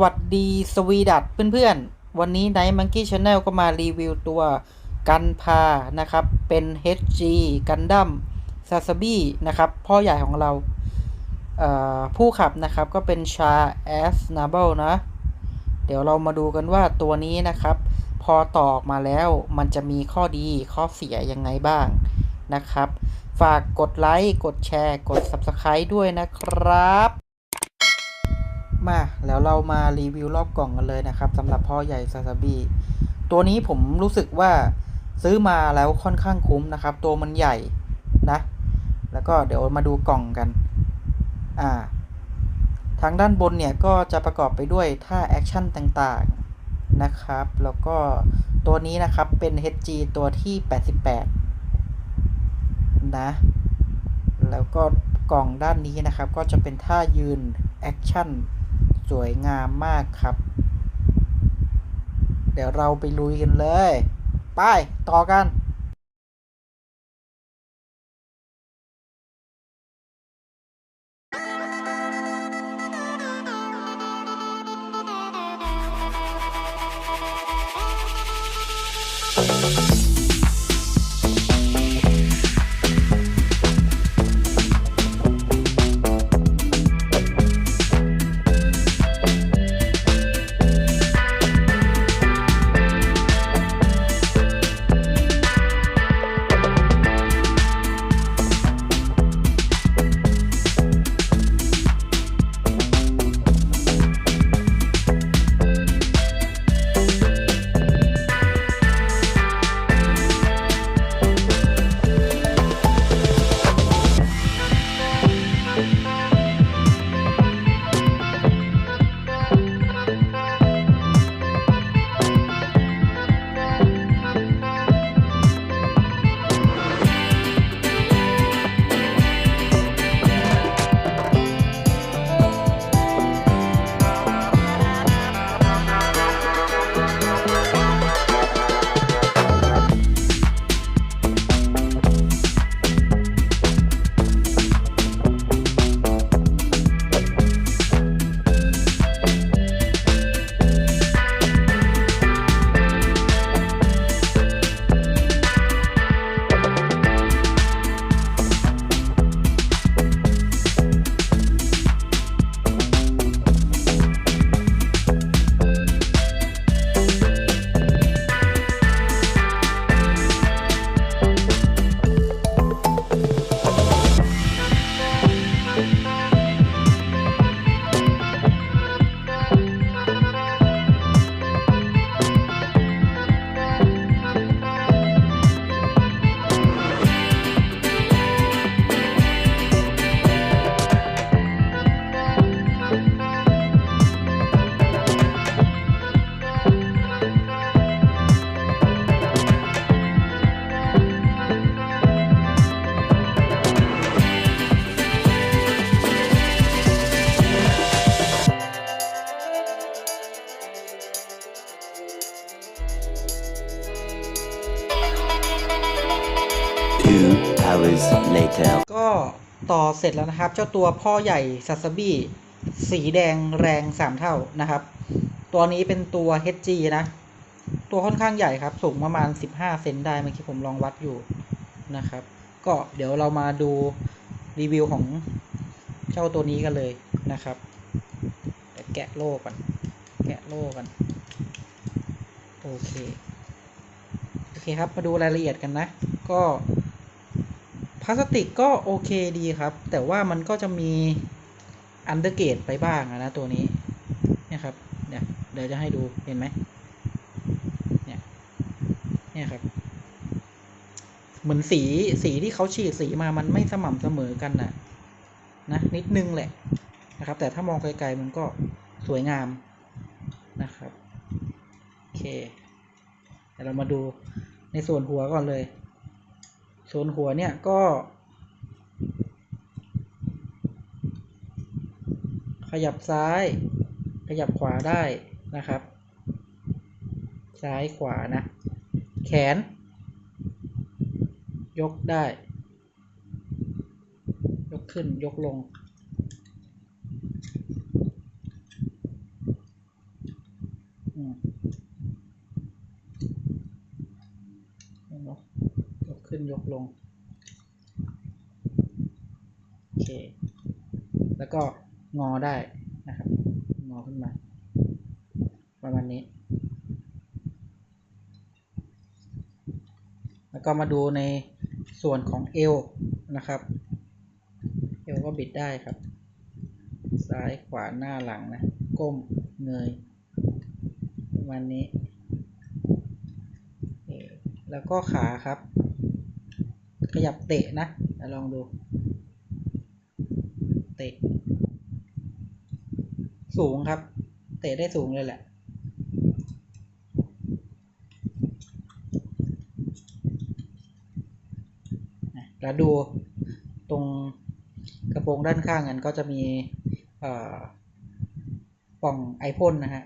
วัสดีสวีดัตเพื่อนๆ วันนี้ Night Monkey Channel ก็มารีวิวตัวกันพานะครับ เป็น HG กันดั้มซาซาบีนะครับ พ่อใหญ่ของเราเผู้ขับนะครับก็เป็นชาแอสนาเบลนะ เดี๋ยวเรามาดูกันว่าตัวนี้นะครับ พอต่อออกมาแล้วมันจะมีข้อดีข้อเสียยังไงบ้างนะครับ ฝากกดไลค์ กดแชร์ กด Subscribe ด้วยนะครับ มา แล้วเรามารีวิวรอบกล่องกันเลยนะครับสำหรับพ่อใหญ่ซาซาบีตัวนี้ผมรู้สึกว่าซื้อมาแล้วค่อนข้างคุ้มนะครับ ตัวมันใหญ่นะ แล้วก็เดี๋ยวมาดูกล่องกัน อ่า ทางด้านบนเนี่ยก็จะประกอบไปด้วยท่าแอคชั่นต่างๆนะครับ แล้วก็ตัวนี้นะครับเป็น HG ตัวที่ 88 นะ แล้วก็กล่องด้านนี้นะครับก็จะเป็นท่ายืนแอคชั่น สวยงามมากครับ เดี๋ยวเราไปลุยกันเลย ไป ต่อกัน Two hours later. ก็ต่อเสร็จแล้วนะครับ เจ้าตัวพ่อใหญ่ซาซาบิสีแดงแรงสามเท่านะครับ ตัวนี้เป็นตัว HG นะ ตัวค่อนข้างใหญ่ครับ สูงประมาณ 15 เซนได้เมื่อกี้ผมลองวัดอยู่นะครับ ก็เดี๋ยวเรามาดูรีวิวของเจ้าตัวนี้กันเลยนะครับแกะโล่ก่อนแกะโล่กันโอเค โอเคครับ มาดูรายละเอียดกันนะ ก็ ลาสติกก็โอเคดีครับ แต่ว่ามันก็จะมีอันเดอร์เกตไปบ้างนะตัวนี้เนี่ยครับเนี่ยเดี๋ยวจะให้ดูเห็นไหมเนี่ยเนี่ยครับ เหมือนสีสีที่เขาฉีดสีมามันไม่สม่ำเสมอกันน่ะนะนิดนึงแหละนะครับ แต่ถ้ามองไกลๆมันก็สวยงามนะครับโอเคเดี๋ยวเรามาดูในส่วนหัวก่อนเลย ส่วนหัวเนี่ยก็ ขยับซ้าย ขยับขวาได้นะครับ ซ้ายขวานะ แขน ยกได้ ยกขึ้นยกลง ยกลง โอเค แล้วก็งอได้นะครับ งอขึ้นมา ประมาณนี้ แล้วก็มาดูในส่วนของเอวนะครับ เอวก็บิดได้ครับ ซ้ายขวาหน้าหลังนะ ก้มเงย ประมาณนี้แล้วก็ขาครับ ขยับเตะนะลองดู เตะ สูงครับ เตะได้สูงเลยแหละ แล้วดูตรงกระโปรงด้านข้างกันก็จะมีฝ่อปล่องไอพ่นนะฮะ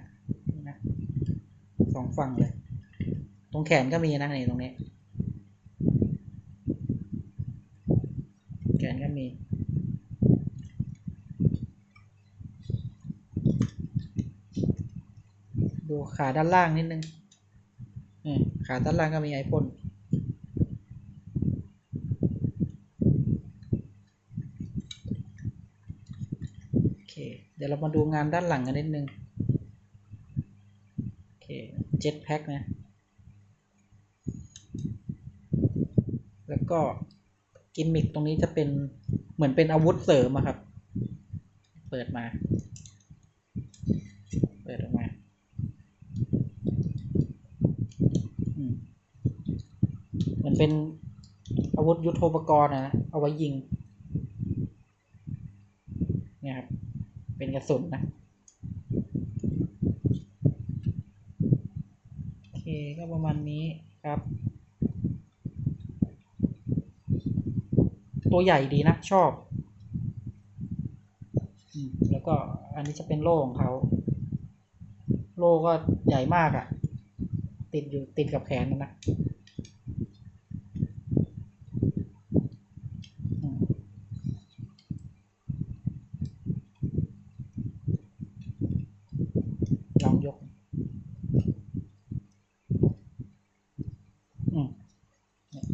นี่นะสองฝั่งเลย ตรงแขนก็มีนะนี่ตรงนี้ แขนก็มีดูขาด้านล่างนิดนึงขาด้านล่างก็มีไอพ่นโอเค เดี๋ยวเรามาดูงานด้านหลังกันนิดนึง โอเค เจ็ตแพ็คนะ แล้วก็ กิมมิคตรงนี้จะเป็นเหมือนเป็นอาวุธเสริมอะครับ เปิดมา เปิดออกมาเหมือนเป็นอาวุธยุทโธปกรณ์นะเอาไว้ยิงเนี่ยครับ เป็นกระสุนนะโอเคก็ประมาณนี้ครับ ตัวใหญ่ดีนะ ชอบอืมแล้วก็อันนี้จะเป็นโล่ของเขา โล่ก็ใหญ่มากอะ่ะ ติดอยู่ติดกับแขนนะนะอืมลองยก อืมเนี่ย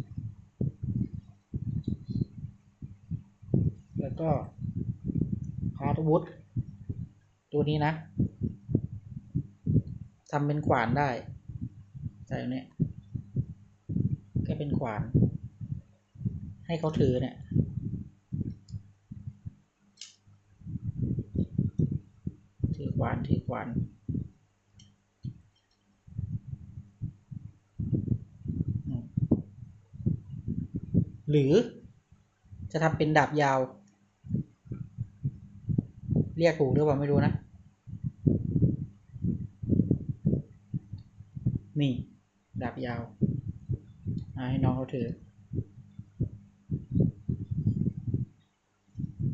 แล้ว ก็ฮาร์ดวูดตัวนี้นะทำเป็นขวานได้ใส่ตรงเนี้ยก็เป็นขวาน ให้เขาถือเนี่ยถือขวานถือขวานหรือจะทำเป็นดาบยาว เรียกถูกหรือเปล่าไม่รู้นะ นี่ดาบยาวาให้น้องเขาถือ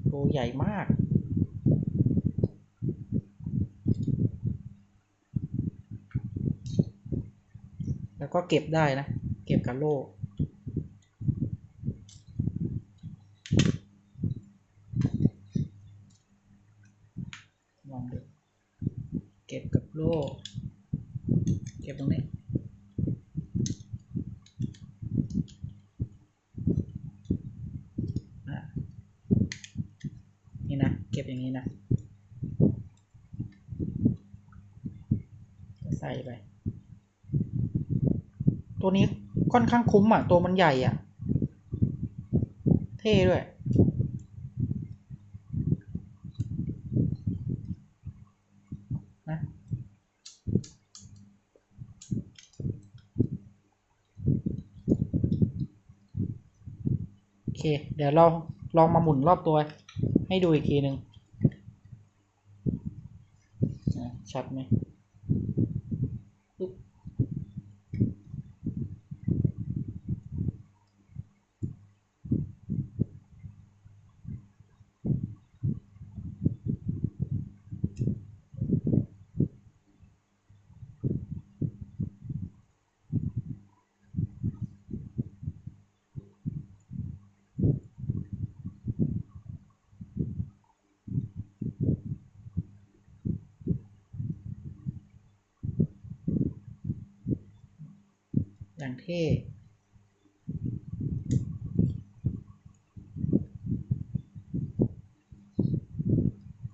โตใหญ่มาก แล้วก็เก็บได้นะ เก็บกับโล่ลองดู เก็บกับ โลเก็บตรงนี้อะนี่นะเก็บอย่างนี้นะใส่ไป ตัวนี้ค่อนข้างคุ้มอะ ตัวมันใหญ่อะ เท่ด้วย เค เดี๋ยวเราลองมาหมุนรอบตัว ให้ดูอีกทีหนึ่งชัดไหมางเท่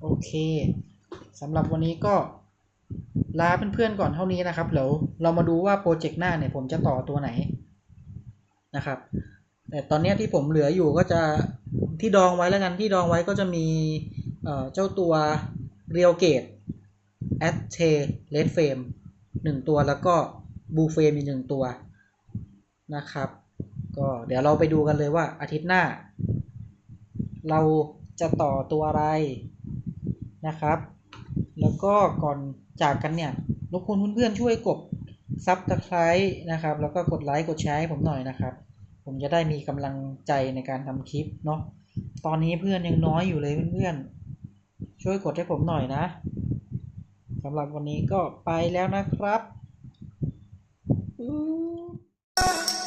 โอเคสำหรับวันนี้ก็ลาเพื่อนๆก่อนเท่านี้นะครับเดี๋ยวเรามาดูว่าโปรเจกต์หน้าเนี่ยผมจะต่อตัวไหนนะครับ แต่ตอนนี้ที่ผมเหลืออยู่ก็จะที่ดองไว้แล้วกันที่ดองไว้ก็จะมีเจ้าตัวเรียวเกตแอตเทเลดเฟรมหนึ่งตัวแล้วก็บูเฟรมอีกหนึ่งตัว นะครับ ก็เดี๋ยวเราไปดูกันเลยว่าอาทิตย์หน้า เราจะต่อตัวอะไรนะครับ แล้วก็ก่อนจากกันเนี่ยรบกวนเพื่อนๆช่วยกดซับสไคร b e นะครับ แล้วก็กดไลค์กดแชร์ให้ผมหน่อยนะครับ ผมจะได้มีกำลังใจในการทำคลิปเนาะตอนนี้เพื่อนยังน้อยอยู่เลยเพื่อนๆช่วยกดให้ผมหน่อยนะสำหรับวันนี้ก็ไปแล้วนะครับ love.